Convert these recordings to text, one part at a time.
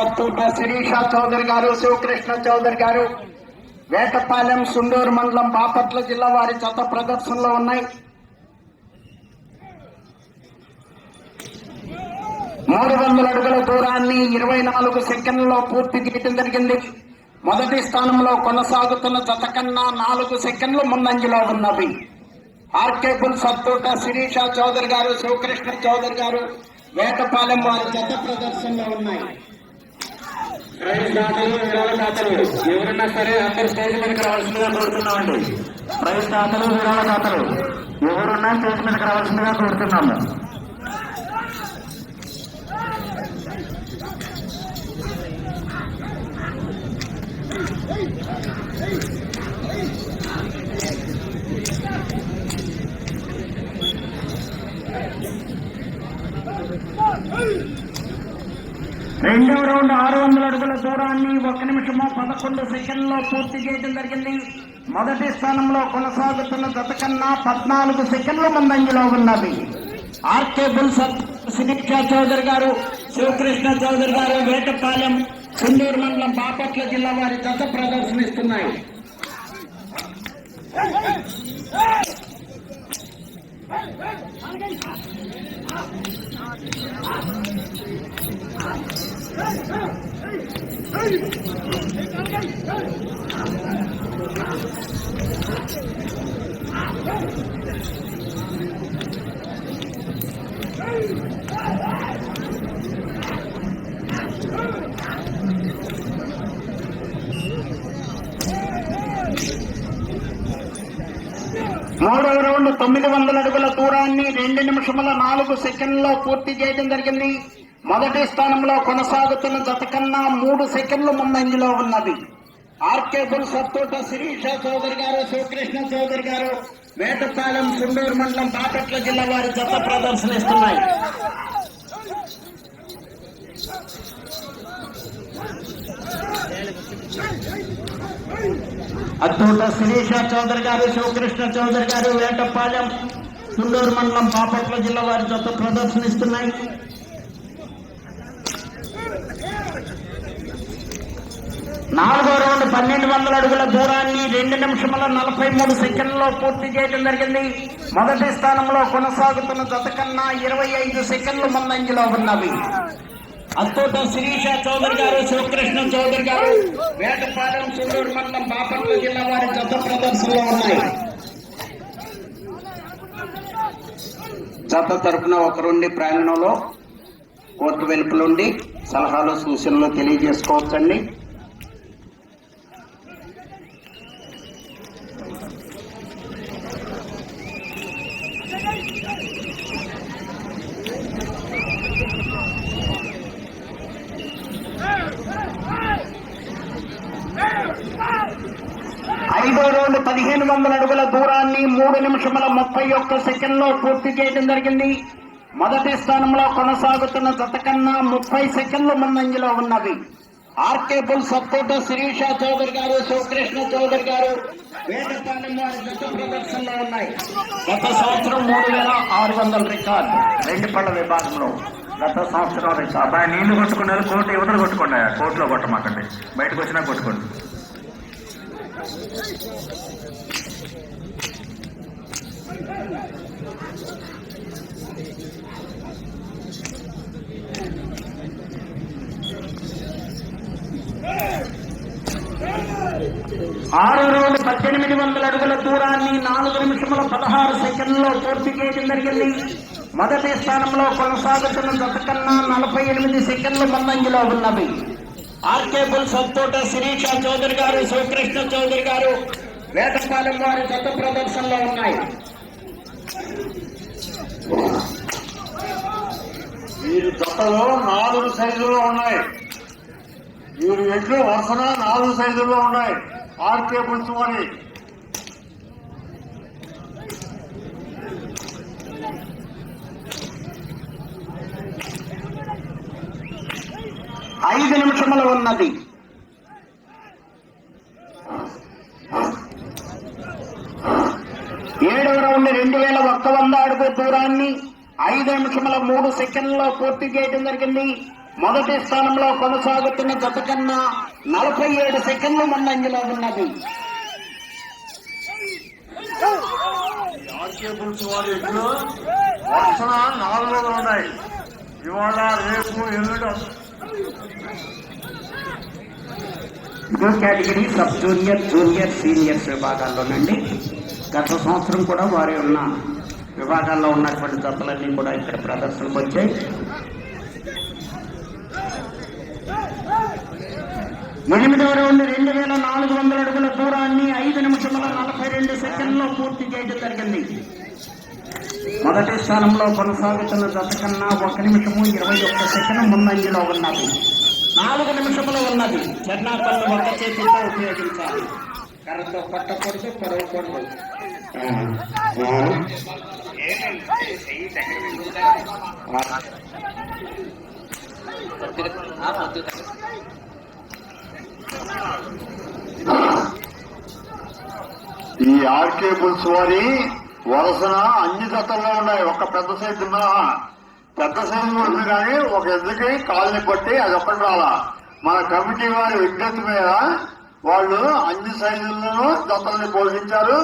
సత్తూట శిరీష చౌదరి గారు శివకృష్ణ చౌదరి గారు వేటపాలెం సుండూరు మండలం బాపట్ల జిల్లా వారి చెత్త ప్రదర్శనలో ఉన్నాయి. మూడు వందల అడుగుల దూరాన్ని ఇరవై నాలుగు సెకండ్లలో పూర్తి చేయడం జరిగింది. మొదటి స్థానంలో కొనసాగుతున్న జత కన్నా నాలుగు సెకండ్లు ముందంజలో ఉన్నవి. ఆర్కేబుల్ సత్తూట శిరీష చౌదరి గారు శివకృష్ణ చౌదరి గారు వేటపాలెం వారి జత ప్రదర్శనలో ఉన్నాయి. ప్రైజ్ దాతలు విరాళ దాతలు. ఎవరన్నా సరే అందరు స్టేజ్ మీదకి రావాల్సిందిగా కోరుతున్నామండి. ప్రైజ్ దాతలు విరాళ దాతలు. ఎవరున్నా స్టేజ్ మీదకి రావాల్సిందిగా కోరుతున్నాము. రెండవ రౌండ్ ఆరు వందల అడుగుల దూరాన్ని ఒక నిమిషము పదకొండు సెకండ్లో పూర్తి చేయడం జరిగింది. మొదటి స్థానంలో కొనసాగుతున్న జత కన్నా పద్నాలుగు సెకండ్ల ముందంజలో ఉన్నది. ఆర్కే బుల్ సినిక్ష చౌదరి గారు శివకృష్ణ చౌదరి గారు వేటపాలెం సిండూరు మండలం బాపట్ల జిల్లా వారి జత ప్రదర్శనిస్తున్నాయి. మూడవ రౌండ్ తొమ్మిది వందల అడుగుల దూరాన్ని రెండు నిమిషముల నాలుగు సెకండ్లో పూర్తి చేయడం జరిగింది. మొదటి స్థానంలో కొనసాగుతున్న జత కన్నా మూడు సెకండ్లు ముందంజలో ఉన్నది. ఆర్కేపుల్ సత్తోట శిరీష చౌదరి గారు శివకృష్ణ చౌదరి గారు వేటపాలెం సుండూరు మండలం బాపట్ల జిల్లా వారి జత ప్రదర్శనిస్తున్నాయి. అత్తూట శిరీష చౌదరి గారు శివకృష్ణ చౌదరి గారు వేటపాలెం సుండూరు మండలం బాపట్ల జిల్లా వారి జత ప్రదర్శనిస్తున్నాయి. నాలుగో రౌండ్ పన్నెండు వందల అడుగుల దూరాన్ని రెండు నిమిషముల నలభై మూడు సెకండ్లలో పూర్తి చేయడం జరిగింది. మొదటి స్థానంలో కొనసాగుతున్న జత కన్నా ఇరవై ఐదు సెకండ్లు ముందంజలో ఉన్నవి. అద్భుతం శిరీష చౌదరి గారు శివకృష్ణ చౌదరి గారు వేటపాలెం సుందూరు మండలం బాపట్ల జిల్లా వారి జత ప్రదర్శనలో ఉన్నాయి. జత తరపున ఒకరుండి ప్రయాణంలో కోర్టు వెలుపులుండి సలహాలు సూచనలు తెలియజేసుకోవచ్చండి ఐదో రౌండ్ పదిహేను వందల అడుగుల దూరాన్ని మూడు నిమిషముల ముప్పై ఒక్క సెకండ్లో పూర్తి చేయడం జరిగింది. మొదటి స్థానంలో కొనసాగుతున్న జత కన్నా ముప్పై సెకండ్లు ముందంజలో ఉన్నవి ఆర్కేపుల్ సపోర్ట్ శిరీష చౌదరి గారు శివకృష్ణ చౌదరి గారు వేటపాలెం వారి జత ప్రదర్శనలో ఉన్నాయి. గత సంవత్సరం మూడు వేల ఆరు వందల రికార్డు. రెండు పళ్ళ విభాగంలో గత సంవత్సరం రికార్డు. నీళ్ళు కొట్టుకున్నారు కోర్టు ఇవతలు కొట్టుకున్నాయా కోర్టులో కొట్టమాకండి. బయటకు వచ్చినా కొట్టుకోండి. ఆరు రౌండ్ పద్దెనిమిది వందల అడుగుల దూరాన్ని నాలుగు నిమిషముల పదహారు సెకండ్లో పూర్తి చేయడం జరిగింది. మొదటి స్థానంలో కొనసాగుతున్న గత కన్నా నలభై ఎనిమిది సెకండ్లు ముందంజలో ఉన్నవి. ఆర్కేబుల్ సత్తోట శిరీష చౌదరి గారు శివకృష్ణ చౌదరి గారు. వేటపాలెం వారి జత ప్రదర్శనలో ఉన్నాయి. వీరి జతలో నాలుగు సైజుల్లో ఉన్నాయి. వీరి ఎడ్లు వరుసన నాలుగు సైజుల్లో ఉన్నాయి. ఆర్కే పులుచుకొని ఐదు నిమిషములు ఉన్నది. ఏడవ రౌండ్ రెండు వేల ఒక్క వంద అడుగు దూరాన్ని ఐదు నిమిషముల మూడు సెకండ్లలో పూర్తి చేయడం జరిగింది. మొదటి స్థానంలో కొనసాగుతున్న గత కన్నా నలభై ఏడు సెకండ్లు ముందంజలో ఉన్నది. నాలుగు ఉన్నాయి. ఇవాళ రేపు ఎల్లుండి ఇదో category sub junior junior seniors విభాగాల్లోనండి గత సంవత్సరం కూడా వారి ఉన్న విభాగాల్లో ఉన్నటువంటి జతలన్నీ కూడా ఇక్కడ ప్రదర్శనకు వచ్చాయి. ఎనిమిదవ రౌండ్ రెండు వేల నాలుగు వందల అడుగుల దూరాన్ని ఐదు నిమిషముల నలభై రెండు సెకండ్లో పూర్తి చేయడం జరిగింది. మొదటి స్థానంలో కొనసాగుతున్న జత కన్నా ఒక నిమిషము ఇరవై ఒక్క సెకండ్ ముందంజలో ఉన్నది. నాలుగు నిమిషములు ఉన్నది. చెన్నాపల్లి ఒక చేతితో ఉపయోగించాలి. కర్రతో పట్టకూడదు పొడవకూడదు ఈ ఆర్కే బుల్స్ వారి వరసన అన్ని జతల్లో ఉన్నాయి. ఒక పెద్ద సైజు మినహా పెద్ద సైజు ఉంటుంది కానీ ఒక ఎద్దుకి కాలుని కొట్టి అది ఒక్కటి రాలా. మన కమిటీ వారి విజ్ఞప్తి మీద వాళ్ళు అన్ని సైజుల్లోనూ జతల్ని పోషించారు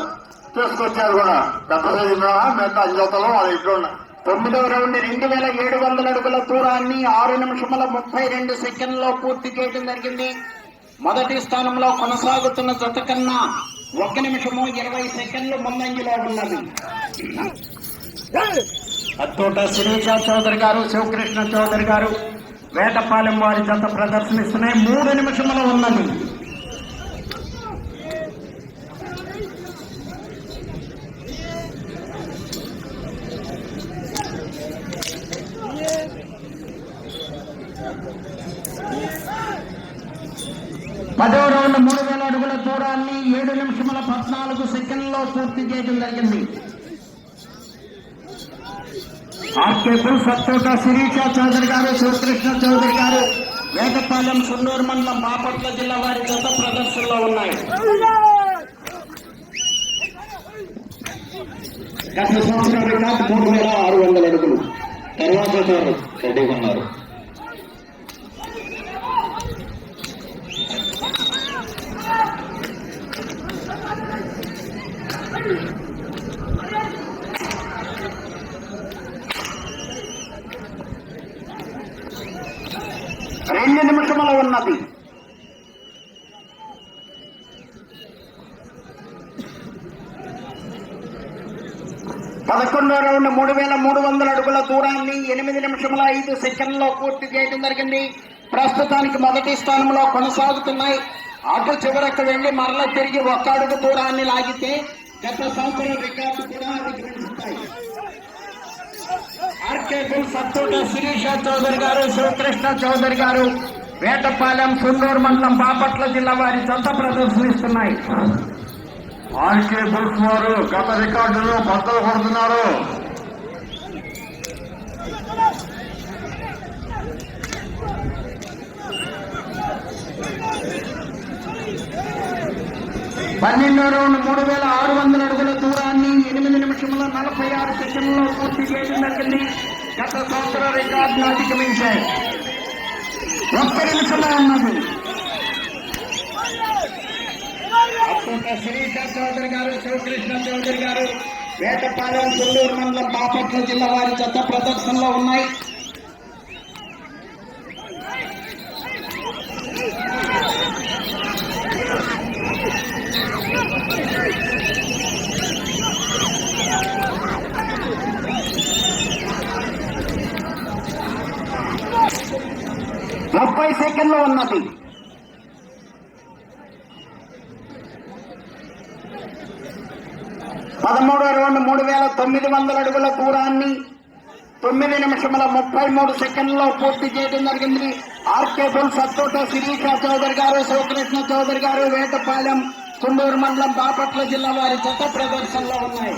తీసుకొచ్చారు కూడా. పెద్ద సైజు మినహా మిగతా అన్ని జతలు వాళ్ళ ఇంట్లో ఉన్నాయి. తొమ్మిదవ రౌండ్ రెండు వేల ఏడు వందల అడుగుల దూరాన్ని ఆరు నిమిషముల ముప్పై రెండు సెకండ్లో పూర్తి చేయడం జరిగింది. మొదటి స్థానంలో కొనసాగుతున్న జత కన్నా ఒక నిమిషము ఇరవై సెకండ్లు ముందంజలో ఉన్నది. అత్తోట శిరీష చౌదరి గారు శివకృష్ణ చౌదరి గారు వేటపాలెం వారి జత ప్రదర్శనిస్తున్నాయి. మూడు నిమిషములు ఉన్నది. పదో రౌండ్ మూడు వేల అడుగుల దూరాన్ని ఏడు నిమిషముల పద్నాలుగు సెకండ్లో పూర్తి చేయడం జరిగింది. ఆర్కేపుల్ సత్తోట శిరీష చౌదరి గారు శివకృష్ణ చౌదరి గారు వేదపాలెం సున్నూరు మండలం బాపట్ల జిల్లా వారి గత ప్రదర్శనలో ఉన్నాయి గత సంవత్సరం రికార్డు మూడు వేల ఆరు వందల అడుగులు తర్వాత సార్ రెడీ ఉన్నారు Thank you నిమిషముల ఉన్నది పదకొండులో ఉన్న మూడు వేల మూడు వందల అడుగుల దూరాన్ని ఎనిమిది నిమిషముల ఐదు సెకండ్లో పూర్తి చేయడం జరిగింది. ప్రస్తుతానికి మొదటి స్థానంలో కొనసాగుతున్నాయి. అటు చివరకు వెళ్ళి మరల తిరిగి ఒక్క అడుగు దూరాన్ని లాగితే గత సంవత్సరం రికార్డు కూడా అధిగమిస్తాయి శిరీష చౌదరి గారు శివకృష్ణ చౌదరి గారు వేటపాలెం సుందూరు మండలం బాపట్ల జిల్లా వారి చొంత ప్రదర్శనిస్తున్నాయి. ఆర్కే బుల్స్ వారు గత రికార్డులు బద్దలు కొడుతున్నారు. పన్నెండు రౌండ్ మూడు వేల ఆరు వందల అడుగుల దూరాన్ని ఎనిమిది నిమిషముల నలభై ఆరు సెకండ్లో పూర్తి చేయడం జరిగింది. గత సంవత్సర రికార్డును అధిగమించాయి ఒక్క నిమిషంలో ఉన్నది. అప్పటి శిరీష చౌదరి గారు శివకృష్ణ చౌదరి గారు వేటపాలెం కొల్లూరు మండలం బాపట్ల జిల్లా వారి జత ప్రదర్శనలో ఉన్నాయి. ముప్పై సెకండ్లో ఉన్నది. పదమూడో మూడు వేల తొమ్మిది వందల అడుగుల దూరాన్ని తొమ్మిది నిమిషముల ముప్పై మూడు సెకండ్లో పూర్తి చేయడం జరిగింది. ఆర్కే బుల్ సత్తోట శిరీష చౌదరి గారు శివకృష్ణ చౌదరి గారు వేటపాలెం తుండూరు మండలం బాపట్ల జిల్లా వారి చెత్త ప్రదర్శనలో ఉన్నాయి.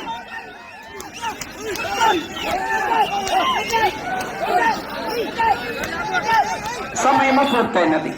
సమయము పూర్తయినది.